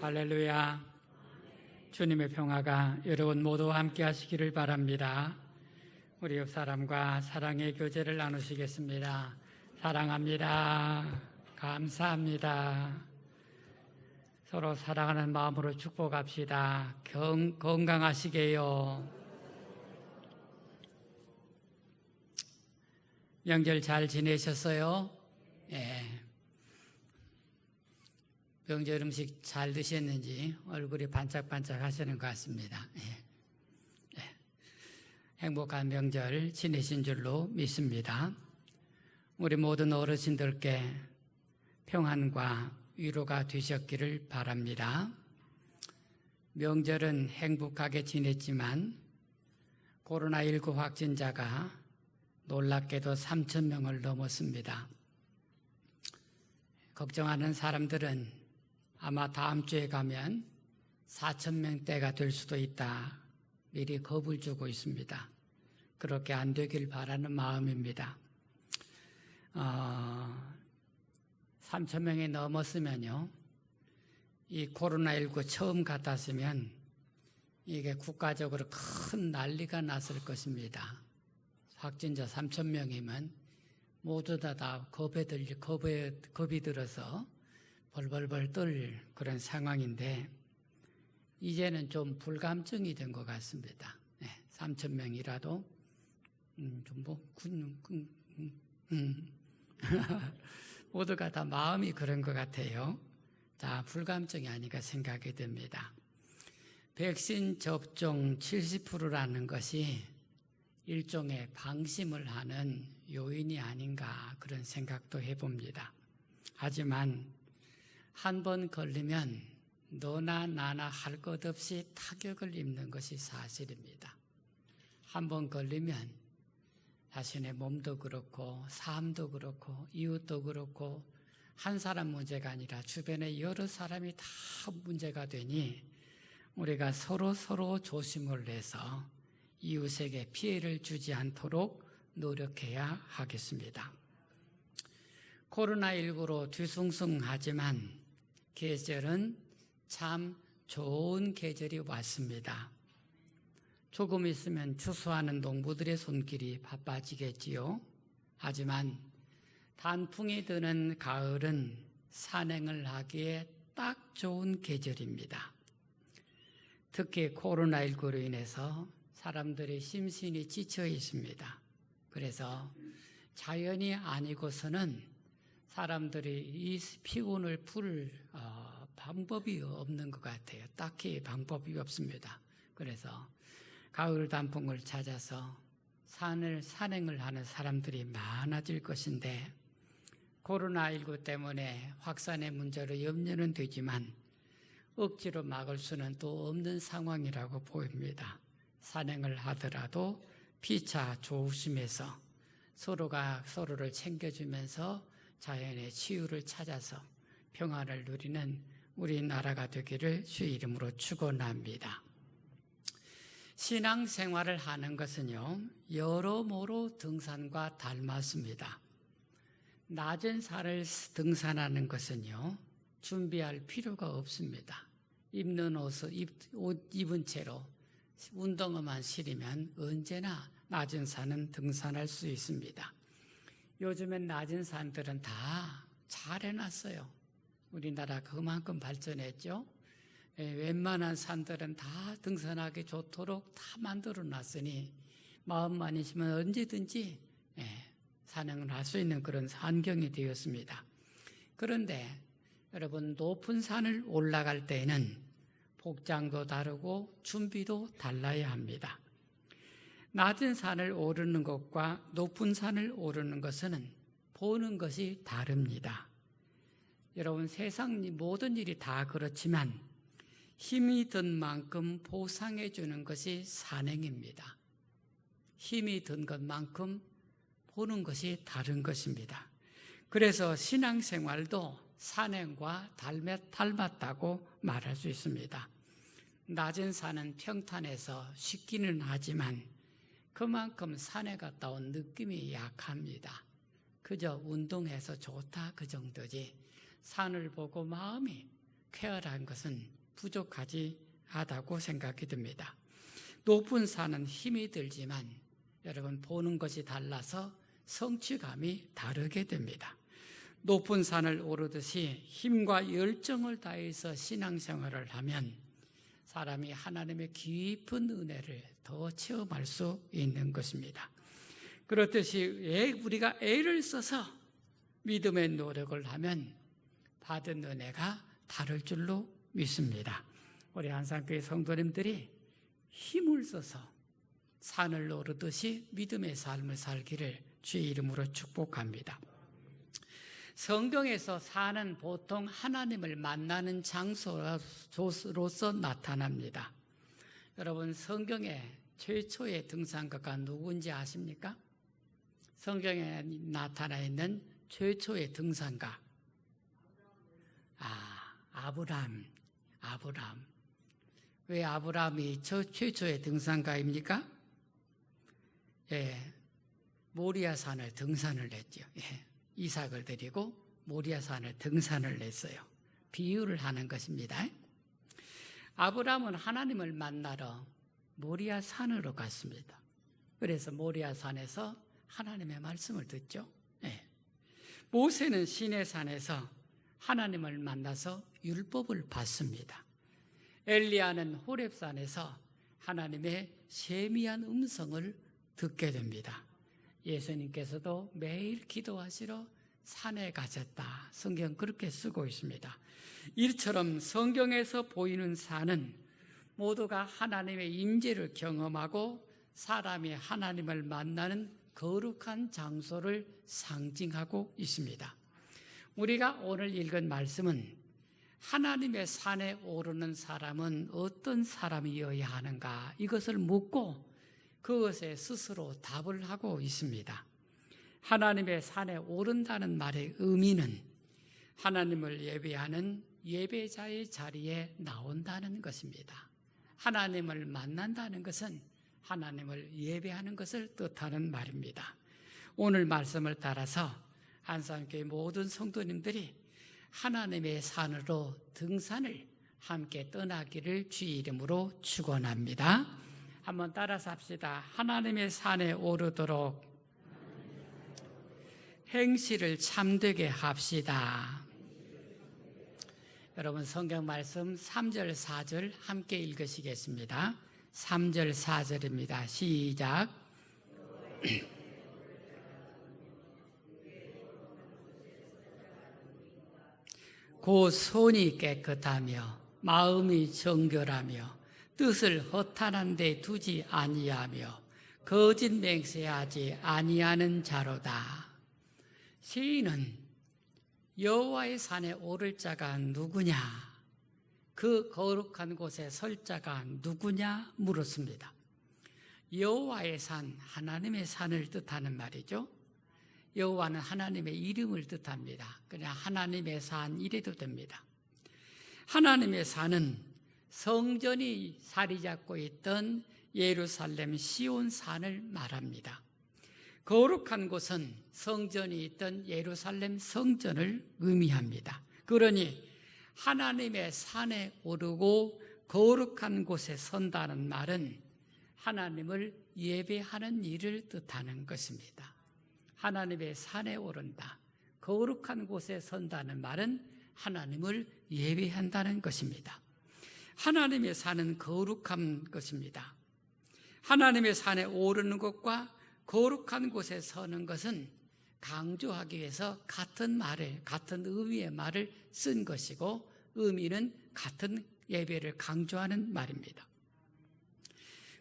할렐루야. 주님의 평화가 여러분 모두 함께 하시기를 바랍니다. 우리 옆 사람과 사랑의 교제를 나누시겠습니다. 사랑합니다. 감사합니다. 서로 사랑하는 마음으로 축복합시다. 경, 건강하시게요. 명절 잘 지내셨어요? 예. 명절 음식 잘 드셨는지 얼굴이 반짝반짝 하시는 것 같습니다. 예. 예. 행복한 명절 지내신 줄로 믿습니다. 우리 모든 어르신들께 평안과 위로가 되셨기를 바랍니다. 명절은 행복하게 지냈지만 코로나19 확진자가 놀랍게도 3천 명을 넘었습니다. 걱정하는 사람들은 아마 다음 주에 가면 4천 명대가 될 수도 있다. 미리 겁을 주고 있습니다. 그렇게 안 되길 바라는 마음입니다. 어, 3천 명이 넘었으면요. 이 코로나19 처음 같았으면 이게 국가적으로 큰 난리가 났을 것입니다. 확진자 3천 명이면 모두 다, 다 겁에 들, 겁에, 겁이 들어서 벌벌벌 떨 그런 상황인데 이제는 좀 불감증이 된 것 같습니다. 네, 3천 명이라도 음, 좀뭐 군, 군, 음, 음. 모두가 다 마음이 그런 것 같아요. 자, 불감증이 아닌가 생각이 듭니다. 백신 접종 70%라는 것이 일종의 방심을 하는 요인이 아닌가 그런 생각도 해봅니다. 하지만 한 번 걸리면 너나 나나 할 것 없이 타격을 입는 것이 사실입니다. 한 번 걸리면 자신의 몸도 그렇고 삶도 그렇고 이웃도 그렇고 한 사람 문제가 아니라 주변의 여러 사람이 다 문제가 되니 우리가 서로 서로 조심을 해서 이웃에게 피해를 주지 않도록 노력해야 하겠습니다. 코로나19로 뒤숭숭하지만 계절은 참 좋은 계절이 왔습니다. 조금 있으면 추수하는 농부들의 손길이 바빠지겠지요. 하지만 단풍이 드는 가을은 산행을 하기에 딱 좋은 계절입니다. 특히 코로나19로 인해서 사람들이 심신이 지쳐 있습니다. 그래서 자연이 아니고서는 사람들이 이 피곤을 풀 어, 방법이 없는 것 같아요. 딱히 방법이 없습니다. 그래서 가을 단풍을 찾아서 산을 산행을 하는 사람들이 많아질 것인데 코로나19 때문에 확산의 문제로 염려는 되지만 억지로 막을 수는 또 없는 상황이라고 보입니다. 산행을 하더라도 피차 조심해서 서로가 서로를 챙겨주면서 자연의 치유를 찾아서 평화를 누리는 우리나라가 되기를 주 이름으로 축원합니다. 신앙생활을 하는 것은요 여러모로 등산과 닮았습니다. 낮은 산을 등산하는 것은요 준비할 필요가 없습니다. 입는 옷을 입, 옷 입은 채로 운동화만 실으면 언제나 낮은 산은 등산할 수 있습니다. 요즘엔 낮은 산들은 다 잘 해놨어요. 우리나라 그만큼 발전했죠. 예, 웬만한 산들은 다 등산하기 좋도록 다 만들어 놨으니 마음만 있으면 언제든지 예, 산행을 할 수 있는 그런 환경이 되었습니다. 그런데 여러분 높은 산을 올라갈 때에는 복장도 다르고 준비도 달라야 합니다. 낮은 산을 오르는 것과 높은 산을 오르는 것은 보는 것이 다릅니다. 여러분 세상 모든 일이 다 그렇지만 힘이 든 만큼 보상해 주는 것이 산행입니다. 힘이 든 것만큼 보는 것이 다른 것입니다. 그래서 신앙생활도 산행과 닮았다고 말할 수 있습니다. 낮은 산은 평탄해서 쉽기는 하지만 그만큼 산에 갔다 온 느낌이 약합니다. 그저 운동해서 좋다 그 정도지 산을 보고 마음이 쾌활한 것은 부족하지 하다고 생각이 듭니다. 높은 산은 힘이 들지만 여러분 보는 것이 달라서 성취감이 다르게 됩니다. 높은 산을 오르듯이 힘과 열정을 다해서 신앙생활을 하면 사람이 하나님의 깊은 은혜를 더 체험할 수 있는 것입니다. 그렇듯이 애- 우리가 애를 써서 믿음의 노력을 하면 받은 은혜가 다를 줄로 믿습니다. 우리 한산교회 성도님들이 힘을 써서 산을 오르듯이 믿음의 삶을 살기를 주의 이름으로 축복합니다. 성경에서 산은 보통 하나님을 만나는 장소로서 나타납니다. 여러분 성경의 최초의 등산가가 누구인지 아십니까? 성경에 나타나 있는 최초의 등산가. 아, 아브라함, 아브라함. 왜 아브라함이 저 최초의 등산가입니까? 예, 모리아 산을 등산을 했죠. 예, 이삭을 데리고 모리아 산을 등산을 냈어요. 비유를 하는 것입니다. 아브라함은 하나님을 만나러 모리아 산으로 갔습니다. 그래서 모리아 산에서 하나님의 말씀을 듣죠. 예. 모세는 시내 산에서 하나님을 만나서 율법을 받습니다. 엘리야는 호렙산에서 하나님의 세미한 음성을 듣게 됩니다. 예수님께서도 매일 기도하시러 산에 가셨다. 성경 그렇게 쓰고 있습니다. 이처럼 성경에서 보이는 산은 모두가 하나님의 임재를 경험하고 사람이 하나님을 만나는 거룩한 장소를 상징하고 있습니다. 우리가 오늘 읽은 말씀은 하나님의 산에 오르는 사람은 어떤 사람이어야 하는가 이것을 묻고 그것에 스스로 답을 하고 있습니다. 하나님의 산에 오른다는 말의 의미는 하나님을 예배하는 예배자의 자리에 나온다는 것입니다. 하나님을 만난다는 것은 하나님을 예배하는 것을 뜻하는 말입니다. 오늘 말씀을 따라서 한산교회 모든 성도님들이 하나님의 산으로 등산을 함께 떠나기를 주의 이름으로 축원합니다. 한번 따라서 합시다. 하나님의 산에 오르도록 행실을 참되게 합시다. 여러분 성경 말씀 3절 4절 함께 읽으시겠습니다. 3절 4절입니다. 시작. 고 손이 깨끗하며 마음이 정결하며 뜻을 허탄한 데 두지 아니하며 거짓 맹세하지 아니하는 자로다. 시인은 여호와의 산에 오를 자가 누구냐? 그 거룩한 곳에 설 자가 누구냐 물었습니다. 여호와의 산, 하나님의 산을 뜻하는 말이죠. 여호와는 하나님의 이름을 뜻합니다. 그냥 하나님의 산 이래도 됩니다. 하나님의 산은 성전이 자리 잡고 있던 예루살렘 시온 산을 말합니다. 거룩한 곳은 성전이 있던 예루살렘 성전을 의미합니다. 그러니 하나님의 산에 오르고 거룩한 곳에 선다는 말은 하나님을 예배하는 일을 뜻하는 것입니다. 하나님의 산에 오른다. 거룩한 곳에 선다는 말은 하나님을 예배한다는 것입니다. 하나님의 산은 거룩한 것입니다. 하나님의 산에 오르는 것과 거룩한 곳에 서는 것은 강조하기 위해서 같은 말을, 같은 의미의 말을 쓴 것이고 의미는 같은 예배를 강조하는 말입니다.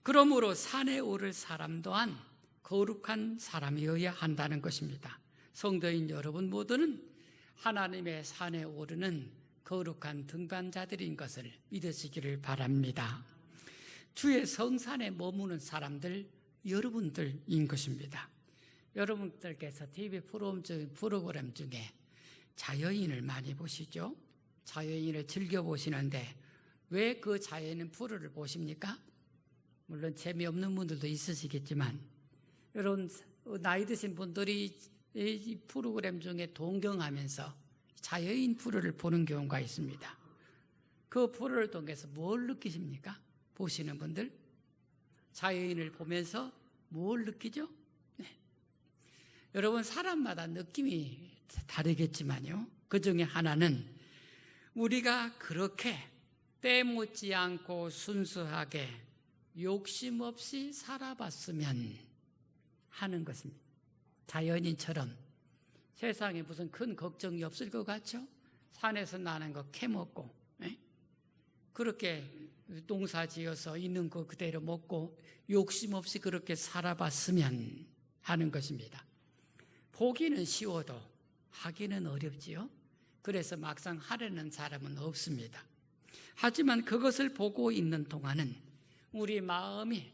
그러므로 산에 오를 사람 또한 거룩한 사람이어야 한다는 것입니다. 성도인 여러분 모두는 하나님의 산에 오르는 거룩한 등반자들인 것을 믿으시기를 바랍니다. 주의 성산에 머무는 사람들 여러분들인 것입니다. 여러분들께서 TV 프로그램 중에 자연인을 많이 보시죠? 자연인을 즐겨보시는데 왜 그 자연인 프로를 보십니까? 물론 재미없는 분들도 있으시겠지만 여러분 나이 드신 분들이 이 프로그램 중에 동경하면서 자연인 프로를 보는 경우가 있습니다. 그 불을 통해서 뭘 느끼십니까? 보시는 분들 자연인을 보면서 뭘 느끼죠? 네. 여러분 사람마다 느낌이 다르겠지만요. 그 중에 하나는 우리가 그렇게 때묻지 않고 순수하게 욕심 없이 살아봤으면 하는 것입니다. 자연인처럼 세상에 무슨 큰 걱정이 없을 것 같죠? 산에서 나는 거 캐먹고 에? 그렇게 농사 지어서 있는 거 그대로 먹고 욕심 없이 그렇게 살아봤으면 하는 것입니다. 보기는 쉬워도 하기는 어렵지요. 그래서 막상 하려는 사람은 없습니다. 하지만 그것을 보고 있는 동안은 우리 마음이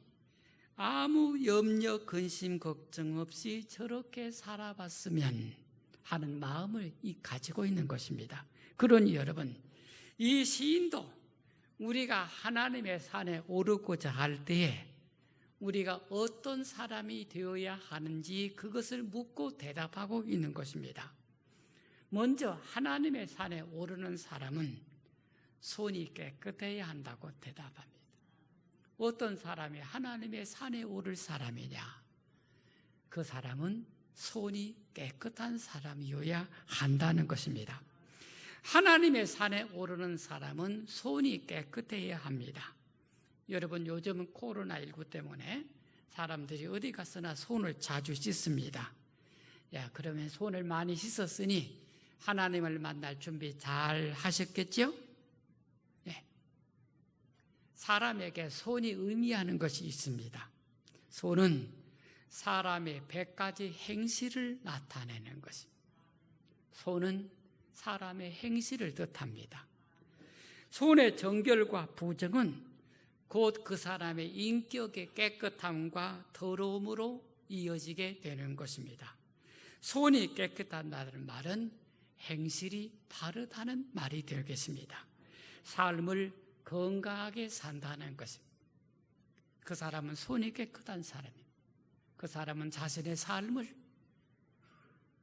아무 염려, 근심, 걱정 없이 저렇게 살아봤으면 하는 마음을 가지고 있는 것입니다. 그러니 여러분, 이 시인도 우리가 하나님의 산에 오르고자 할 때에 우리가 어떤 사람이 되어야 하는지 그것을 묻고 대답하고 있는 것입니다. 먼저 하나님의 산에 오르는 사람은 손이 깨끗해야 한다고 대답합니다. 어떤 사람이 하나님의 산에 오를 사람이냐? 그 사람은 손이 깨끗한 사람이어야 한다는 것입니다. 하나님의 산에 오르는 사람은 손이 깨끗해야 합니다. 여러분 요즘은 코로나19 때문에 사람들이 어디 가서나 손을 자주 씻습니다. 야, 그러면 손을 많이 씻었으니 하나님을 만날 준비 잘 하셨겠죠? 네. 사람에게 손이 의미하는 것이 있습니다. 손은 사람의 백 가지 행실을 나타내는 것입니다. 손은 사람의 행실을 뜻합니다. 손의 정결과 부정은 곧 그 사람의 인격의 깨끗함과 더러움으로 이어지게 되는 것입니다. 손이 깨끗하다는 말은 행실이 바르다는 말이 되겠습니다. 삶을 건강하게 산다는 것입니다. 그 사람은 손이 깨끗한 사람입니다. 그 사람은 자신의 삶을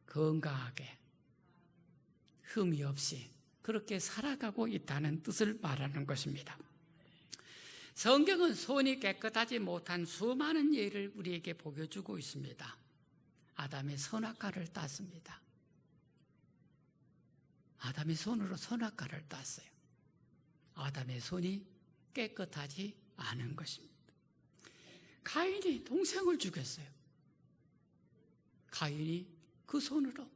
건강하게 흠이 없이 그렇게 살아가고 있다는 뜻을 말하는 것입니다. 성경은 손이 깨끗하지 못한 수많은 예를 우리에게 보여주고 있습니다. 아담의 선악과를 땄습니다. 아담이 손으로 선악과를 땄어요. 아담의 손이 깨끗하지 않은 것입니다. 가인이 동생을 죽였어요. 가인이 그 손으로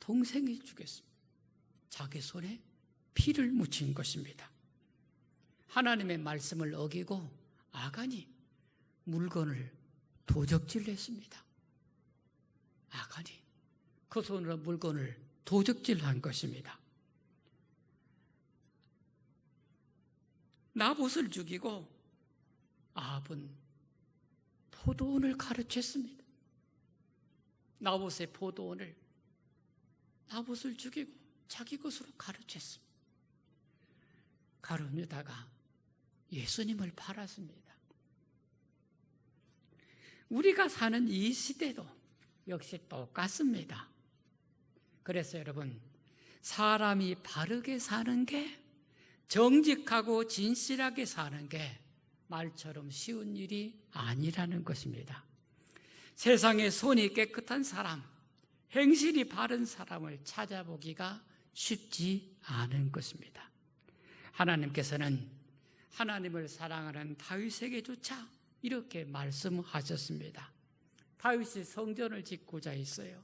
동생이 죽였습니다. 자기 손에 피를 묻힌 것입니다. 하나님의 말씀을 어기고 아간이 물건을 도적질 했습니다. 아간이 그 손으로 물건을 도적질한 것입니다. 나봇을 죽이고 아합은 포도원을 가르쳤습니다. 나봇의 포도원을 나봇을 죽이고 자기 것으로 가르쳤습니다. 가룟유다가 예수님을 팔았습니다. 우리가 사는 이 시대도 역시 똑같습니다. 그래서 여러분, 사람이 바르게 사는 게 정직하고 진실하게 사는 게 말처럼 쉬운 일이 아니라는 것입니다. 세상에 손이 깨끗한 사람, 행실이 바른 사람을 찾아보기가 쉽지 않은 것입니다. 하나님께서는 하나님을 사랑하는 다윗에게조차 이렇게 말씀하셨습니다. 다윗이 성전을 짓고자 했어요.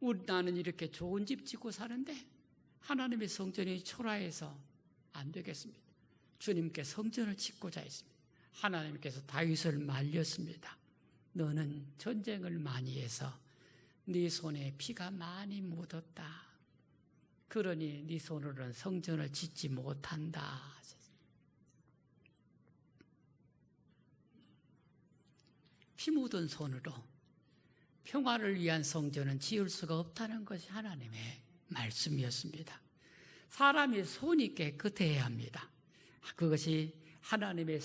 우리 나는 이렇게 좋은 집 짓고 사는데 하나님의 성전이 초라해서 안 되겠습니다. 주님께 성전을 짓고자 했습니다. 하나님께서 다윗을 말렸습니다. 너는 전쟁을 많이 해서 네 손에 피가 많이 묻었다. 그러니 네 손으로는 성전을 짓지 못한다. 피 묻은 손으로 평화를 위한 성전은 지을 수가 없다는 것이 하나님의 말씀이었습니다. 사람이 손이 깨끗해야 합니다. 그것이 하나님의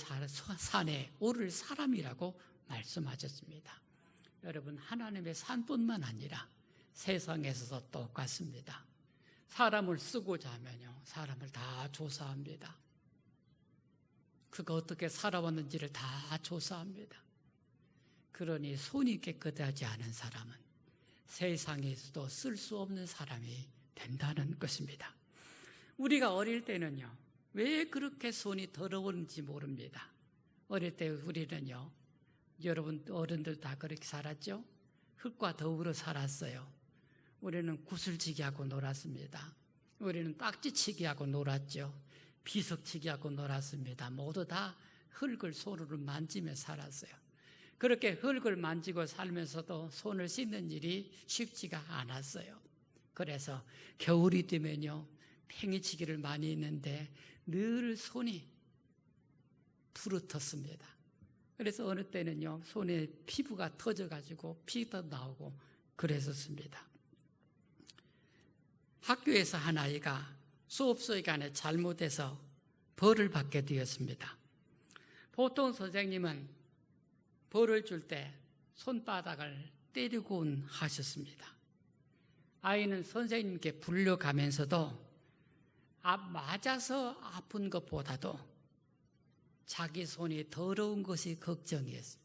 산에 오를 사람이라고 말씀하셨습니다. 여러분, 하나님의 산뿐만 아니라 세상에서도 똑같습니다. 사람을 쓰고자 하면요. 사람을 다 조사합니다. 그가 어떻게 살아왔는지를 다 조사합니다. 그러니 손이 깨끗하지 않은 사람은 세상에서도 쓸 수 없는 사람이 된다는 것입니다. 우리가 어릴 때는요, 왜 그렇게 손이 더러운지 모릅니다. 어릴 때 우리는요, 여러분 어른들 다 그렇게 살았죠? 흙과 더불어 살았어요. 우리는 구슬치기 하고 놀았습니다. 우리는 딱지치기 하고 놀았죠. 비석치기 하고 놀았습니다. 모두 다 흙을 손으로 만지며 살았어요. 그렇게 흙을 만지고 살면서도 손을 씻는 일이 쉽지가 않았어요. 그래서 겨울이 되면요, 팽이치기를 많이 했는데 늘 손이 부르텄습니다. 그래서 어느 때는요, 손에 피부가 터져가지고 피도 나오고 그랬었습니다. 학교에서 한 아이가 수업 시간에 잘못해서 벌을 받게 되었습니다. 보통 선생님은 벌을 줄 때 손바닥을 때리곤 하셨습니다. 아이는 선생님께 불려가면서도 아, 맞아서 아픈 것보다도 자기 손이 더러운 것이 걱정이었어요.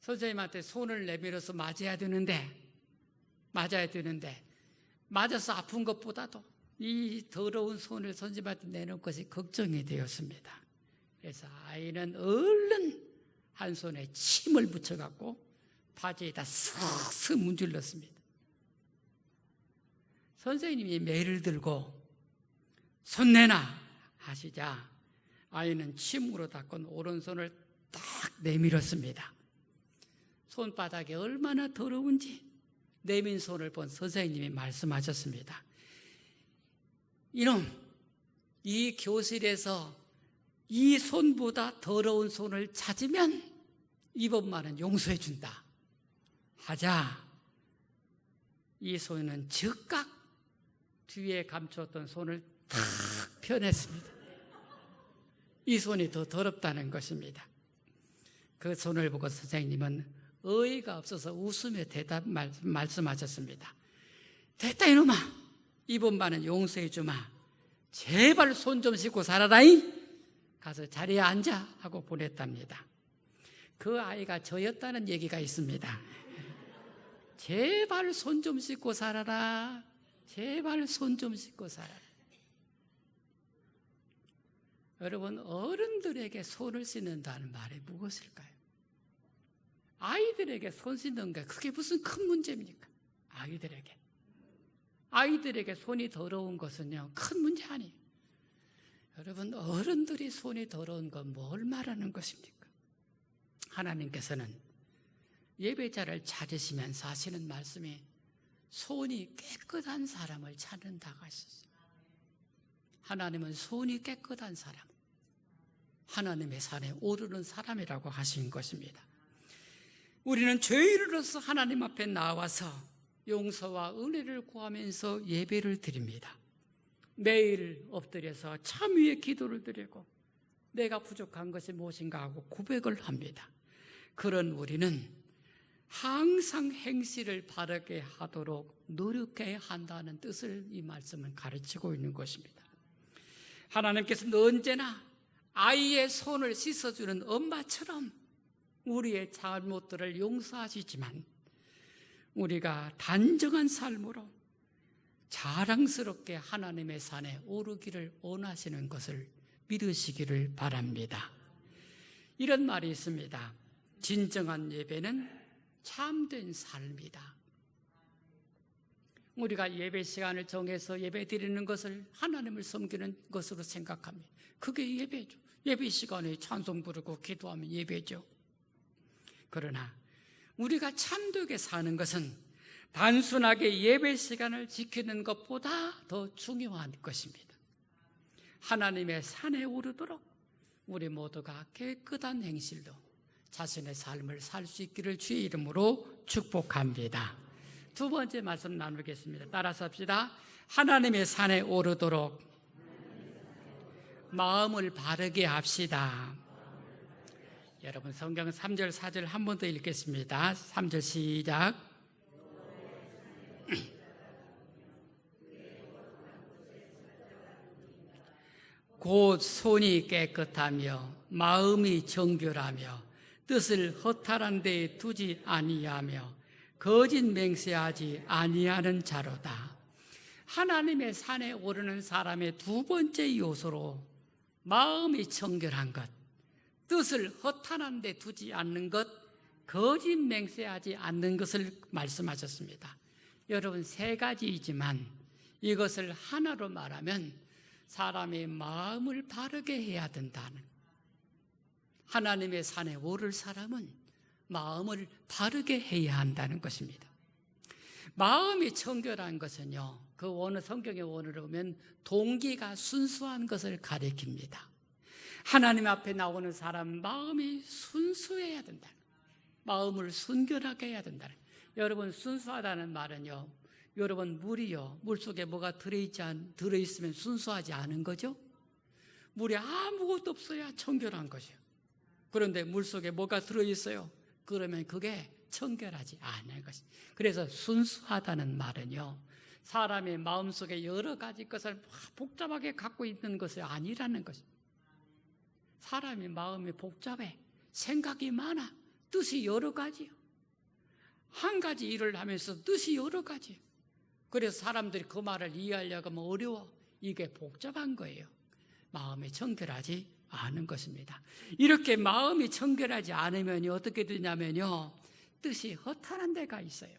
선생님한테 손을 내밀어서 맞아야 되는데, 맞아야 되는데, 맞아서 아픈 것보다도 이 더러운 손을 선생님한테 내는 것이 걱정이 되었습니다. 그래서 아이는 얼른 한 손에 침을 붙여갖고 바지에다 쓱쓱 문질렀습니다. 선생님이 매를 들고 손 내놔 하시자 아이는 침으로 닦은 오른손을 딱 내밀었습니다. 손바닥이 얼마나 더러운지 내민 손을 본 선생님이 말씀하셨습니다. 이놈, 이 교실에서 이 손보다 더러운 손을 찾으면 이번만은 용서해 준다. 하자. 이 손은 즉각 뒤에 감추었던 손을 탁 펴냈습니다. 이 손이 더 더럽다는 것입니다. 그 손을 보고 선생님은 어이가 없어서 웃으며 대답 말씀하셨습니다. 됐다 이놈아 이번만은 용서해 주마 제발 손 좀 씻고 살아라이 가서 자리에 앉아 하고 보냈답니다. 그 아이가 저였다는 얘기가 있습니다. 제발 손 좀 씻고 살아라. 제발 손 좀 씻고 살아라. 여러분, 어른들에게 손을 씻는다는 말이 무엇일까요? 아이들에게 손 씻는 게 그게 무슨 큰 문제입니까? 아이들에게. 아이들에게 손이 더러운 것은요, 큰 문제 아니에요. 여러분, 어른들이 손이 더러운 건 뭘 말하는 것입니까? 하나님께서는 예배자를 찾으시면서 하시는 말씀이 손이 깨끗한 사람을 찾는다고 하셨어요. 하나님은 손이 깨끗한 사람, 하나님의 산에 오르는 사람이라고 하신 것입니다. 우리는 죄인으로서 하나님 앞에 나와서 용서와 은혜를 구하면서 예배를 드립니다. 매일 엎드려서 참 위에 기도를 드리고 내가 부족한 것이 무엇인가 하고 고백을 합니다. 그런 우리는 항상 행실을 바르게 하도록 노력해야 한다는 뜻을 이 말씀은 가르치고 있는 것입니다. 하나님께서는 언제나 아이의 손을 씻어주는 엄마처럼 우리의 잘못들을 용서하시지만 우리가 단정한 삶으로 자랑스럽게 하나님의 산에 오르기를 원하시는 것을 믿으시기를 바랍니다. 이런 말이 있습니다. 진정한 예배는 참된 삶이다. 우리가 예배 시간을 정해서 예배 드리는 것을 하나님을 섬기는 것으로 생각합니다. 그게 예배죠. 예배 시간에 찬송 부르고 기도하면 예배죠. 그러나 우리가 참되게 사는 것은 단순하게 예배 시간을 지키는 것보다 더 중요한 것입니다. 하나님의 산에 오르도록 우리 모두가 깨끗한 행실로 자신의 삶을 살 수 있기를 주의 이름으로 축복합니다. 두 번째 말씀 나누겠습니다. 따라서 합시다. 하나님의 산에 오르도록 마음을 바르게 합시다. 여러분 성경 3절 4절 한 번 더 읽겠습니다. 3절 시작. 곧 손이 깨끗하며 마음이 정결하며 뜻을 허탈한 데에 두지 아니하며 거짓 맹세하지 아니하는 자로다. 하나님의 산에 오르는 사람의 두 번째 요소로 마음이 정결한 것, 뜻을 허탄한 데 두지 않는 것, 거짓 맹세하지 않는 것을 말씀하셨습니다. 여러분 세 가지이지만 이것을 하나로 말하면 사람의 마음을 바르게 해야 된다는 하나님의 산에 오를 사람은 마음을 바르게 해야 한다는 것입니다. 마음이 청결한 것은요, 그 원어 성경의 원어로 보면 동기가 순수한 것을 가리킵니다. 하나님 앞에 나오는 사람 마음이 순수해야 된다. 마음을 순결하게 해야 된다. 여러분 순수하다는 말은요. 여러분 물이요. 물 속에 뭐가 들어있지 않, 들어있으면 순수하지 않은 거죠. 물에 아무것도 없어야 청결한 것이요. 그런데 물 속에 뭐가 들어있어요. 그러면 그게 청결하지 않은 것이. 그래서 순수하다는 말은요. 사람의 마음 속에 여러 가지 것을 복잡하게 갖고 있는 것이 아니라는 것입니다. 사람의 마음이 복잡해. 생각이 많아. 뜻이 여러 가지요. 한 가지 일을 하면서 뜻이 여러 가지. 그래서 사람들이 그 말을 이해하려고 하면 어려워. 이게 복잡한 거예요. 마음이 청결하지 않은 것입니다. 이렇게 마음이 청결하지 않으면 어떻게 되냐면요. 뜻이 허탈한 데가 있어요.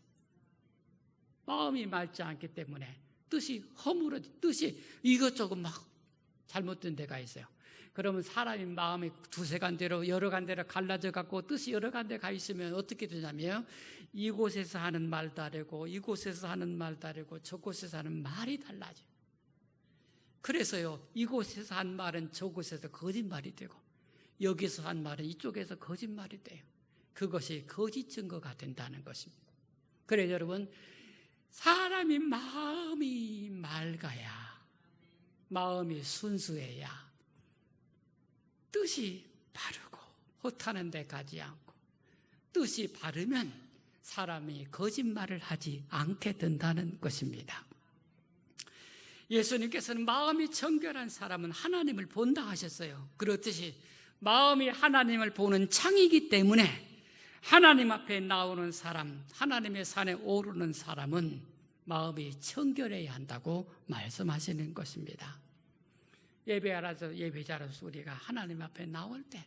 마음이 맑지 않기 때문에 뜻이 허물어지, 뜻이 이것저것 막 잘못된 데가 있어요. 그러면 사람이 마음이 두세 간대로 여러 간대로 갈라져 갖고 뜻이 여러 간데 가 있으면 어떻게 되냐면 이곳에서 하는 말 다르고 이곳에서 하는 말 다르고 저곳에서 하는 말이 달라져. 그래서요 이곳에서 한 말은 저곳에서 거짓말이 되고 여기서 한 말은 이쪽에서 거짓말이 돼요. 그것이 거짓 증거가 된다는 것입니다. 그래 여러분 사람이 마음이 맑아야 마음이 순수해야 뜻이 바르고 허타는 데 가지 않고 뜻이 바르면 사람이 거짓말을 하지 않게 된다는 것입니다. 예수님께서는 마음이 정결한 사람은 하나님을 본다 하셨어요. 그렇듯이 마음이 하나님을 보는 창이기 때문에 하나님 앞에 나오는 사람, 하나님의 산에 오르는 사람은 마음이 청결해야 한다고 말씀하시는 것입니다. 예배하라서 예배자로서 우리가 하나님 앞에 나올 때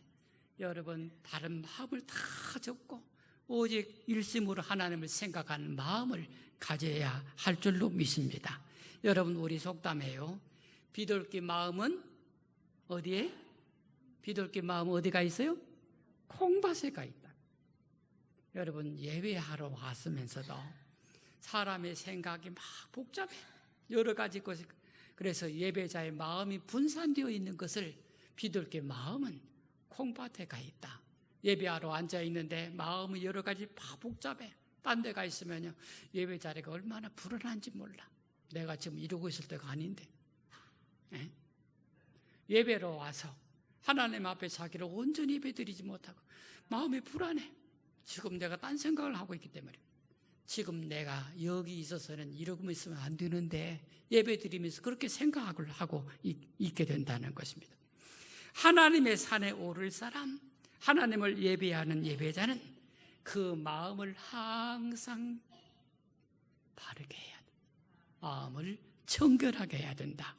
여러분 다른 마음을 다 접고 오직 일심으로 하나님을 생각하는 마음을 가져야 할 줄로 믿습니다. 여러분 우리 속담해요. 비둘기 마음은 어디에? 비둘기 마음 어디가 있어요? 콩밭에 가 있다. 여러분 예배하러 왔으면서도 사람의 생각이 막 복잡해. 여러 가지 것이 그래서 예배자의 마음이 분산되어 있는 것을 비둘기 마음은 콩밭에 가 있다. 예배하러 앉아 있는데 마음이 여러 가지 막 복잡해. 딴 데가 있으면요 예배 자리가 얼마나 불안한지 몰라. 내가 지금 이러고 있을 때가 아닌데. 예? 예배로 와서 하나님 앞에 자기를 온전히 예배드리지 못하고 마음이 불안해. 지금 내가 딴 생각을 하고 있기 때문에. 지금 내가 여기 있어서는 이러고 있으면 안 되는데 예배 드리면서 그렇게 생각을 하고 있게 된다는 것입니다. 하나님의 산에 오를 사람, 하나님을 예배하는 예배자는 그 마음을 항상 바르게 해야 돼. 마음을 청결하게 해야 된다.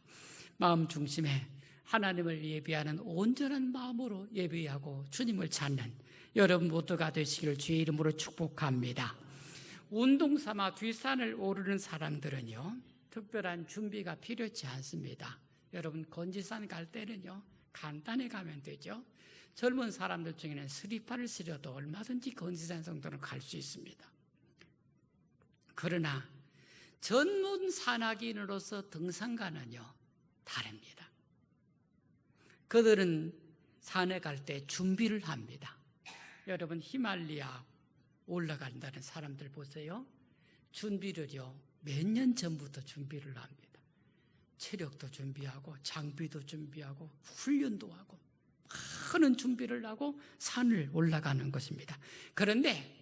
마음 중심에 하나님을 예배하는 온전한 마음으로 예배하고 주님을 찾는 여러분 모두가 되시기를 주의 이름으로 축복합니다. 운동 삼아 뒷산을 오르는 사람들은요, 특별한 준비가 필요치 않습니다. 여러분, 건지산 갈 때는요, 간단히 가면 되죠. 젊은 사람들 중에는 스리파를 쓰려도 얼마든지 건지산 정도는 갈 수 있습니다. 그러나 전문 산악인으로서 등산가는요, 다릅니다. 그들은 산에 갈 때 준비를 합니다. 여러분, 히말리아 올라간다는 사람들 보세요. 준비를요, 몇 년 전부터 준비를 합니다. 체력도 준비하고, 장비도 준비하고, 훈련도 하고, 많은 준비를 하고 산을 올라가는 것입니다. 그런데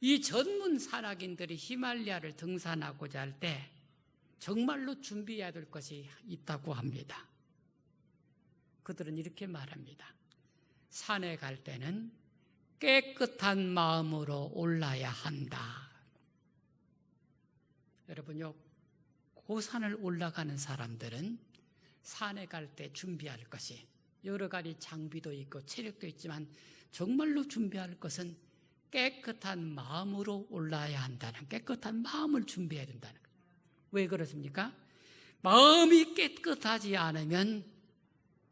이 전문 산악인들이 히말리아를 등산하고자 할 때 정말로 준비해야 될 것이 있다고 합니다. 그들은 이렇게 말합니다. 산에 갈 때는 깨끗한 마음으로 올라야 한다. 여러분요, 그 산을 올라가는 사람들은 산에 갈 때 준비할 것이 여러 가지 장비도 있고 체력도 있지만 정말로 준비할 것은 깨끗한 마음으로 올라야 한다는 깨끗한 마음을 준비해야 된다는 거예요. 왜 그렇습니까? 마음이 깨끗하지 않으면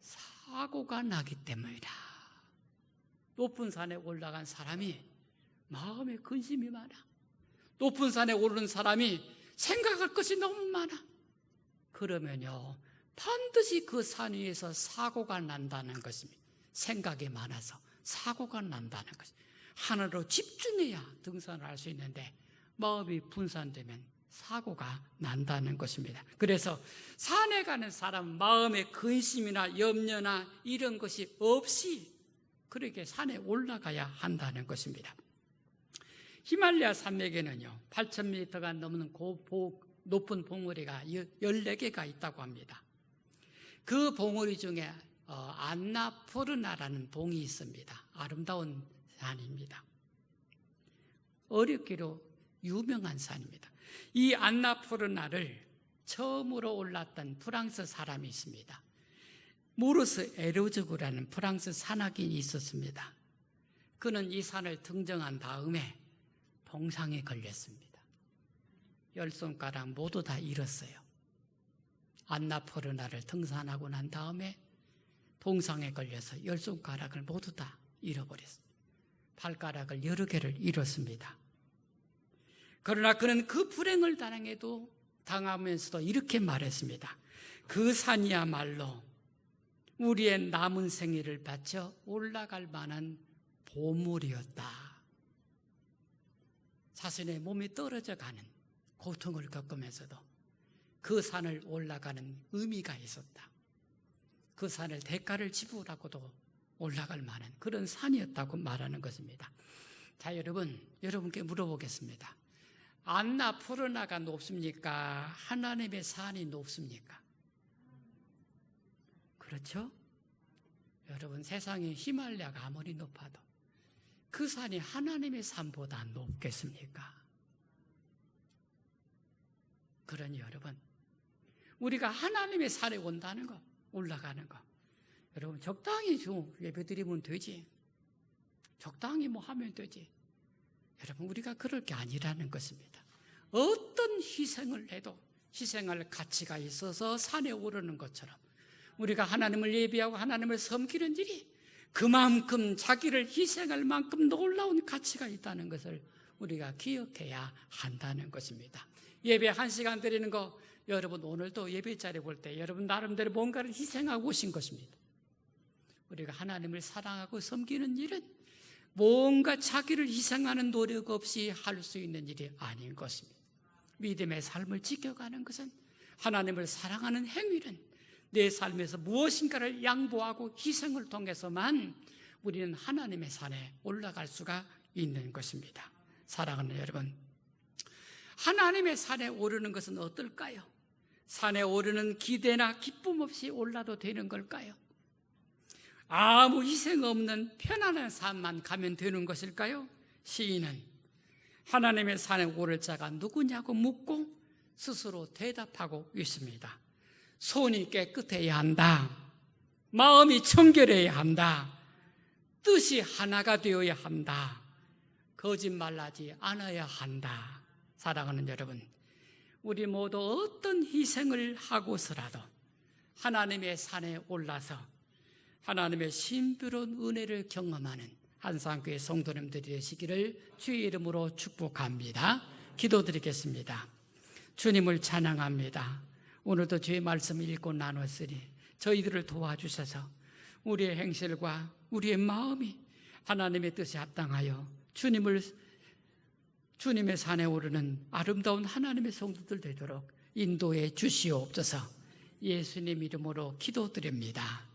사고가 나기 때문이다. 높은 산에 올라간 사람이 마음에 근심이 많아. 높은 산에 오르는 사람이 생각할 것이 너무 많아. 그러면요, 반드시 그 산 위에서 사고가 난다는 것입니다. 생각이 많아서 사고가 난다는 것입니다. 하나로 집중해야 등산을 할 수 있는데 마음이 분산되면 사고가 난다는 것입니다. 그래서 산에 가는 사람 마음에 근심이나 염려나 이런 것이 없이 그렇게 산에 올라가야 한다는 것입니다. 히말라야 산맥에는요, 8,000m가 넘는 고, 보, 높은 봉우리가 14개가 있다고 합니다. 그 봉우리 중에 어, 안나푸르나라는 봉이 있습니다. 아름다운 산입니다. 어렵기로 유명한 산입니다. 이 안나푸르나를 처음으로 올랐던 프랑스 사람이 있습니다. 무르스 에르즈구라는 프랑스 산악인이 있었습니다. 그는 이 산을 등정한 다음에 동상에 걸렸습니다. 열 손가락 모두 다 잃었어요. 안나푸르나를 등산하고 난 다음에 동상에 걸려서 열 손가락을 모두 다 잃어버렸습니다. 발가락을 여러 개를 잃었습니다. 그러나 그는 그 불행을 당해도 당하면서도 이렇게 말했습니다. 그 산이야말로 우리의 남은 생애를 바쳐 올라갈 만한 보물이었다. 자신의 몸이 떨어져 가는 고통을 겪으면서도 그 산을 올라가는 의미가 있었다. 그 산을 대가를 지불하고도 올라갈 만한 그런 산이었다고 말하는 것입니다. 자, 여러분, 여러분께 물어보겠습니다. 안나 푸르나가 높습니까? 하나님의 산이 높습니까? 그렇죠? 여러분, 세상에 히말라야가 아무리 높아도 그 산이 하나님의 산보다 높겠습니까? 그러니 여러분, 우리가 하나님의 산에 온다는 거, 올라가는 거. 여러분, 적당히 좀 예배 드리면 되지. 적당히 뭐 하면 되지. 여러분, 우리가 그럴 게 아니라는 것입니다. 어떤 희생을 해도 희생할 가치가 있어서 산에 오르는 것처럼 우리가 하나님을 예비하고 하나님을 섬기는 일이 그만큼 자기를 희생할 만큼 놀라운 가치가 있다는 것을 우리가 기억해야 한다는 것입니다. 예배 한 시간 드리는 거 여러분 오늘도 예배 자리 볼 때 여러분 나름대로 뭔가를 희생하고 오신 것입니다. 우리가 하나님을 사랑하고 섬기는 일은 뭔가 자기를 희생하는 노력 없이 할 수 있는 일이 아닌 것입니다. 믿음의 삶을 지켜가는 것은 하나님을 사랑하는 행위는 내 삶에서 무엇인가를 양보하고 희생을 통해서만 우리는 하나님의 산에 올라갈 수가 있는 것입니다. 사랑하는 여러분, 하나님의 산에 오르는 것은 어떨까요? 산에 오르는 기대나 기쁨 없이 올라도 되는 걸까요? 아무 희생 없는 편안한 삶만 가면 되는 것일까요? 시인은 하나님의 산에 오를 자가 누구냐고 묻고 스스로 대답하고 있습니다. 손이 깨끗해야 한다. 마음이 청결해야 한다. 뜻이 하나가 되어야 한다. 거짓말하지 않아야 한다. 사랑하는 여러분, 우리 모두 어떤 희생을 하고서라도 하나님의 산에 올라서 하나님의 신비로운 은혜를 경험하는 한상교회 성도님들이 되시기를 주의 이름으로 축복합니다. 기도드리겠습니다. 주님을 찬양합니다. 오늘도 주의 말씀 읽고 나눴으니 저희들을 도와주셔서 우리의 행실과 우리의 마음이 하나님의 뜻에 합당하여 주님을 주님의 산에 오르는 아름다운 하나님의 성도들 되도록 인도해 주시옵소서 예수님 이름으로 기도드립니다.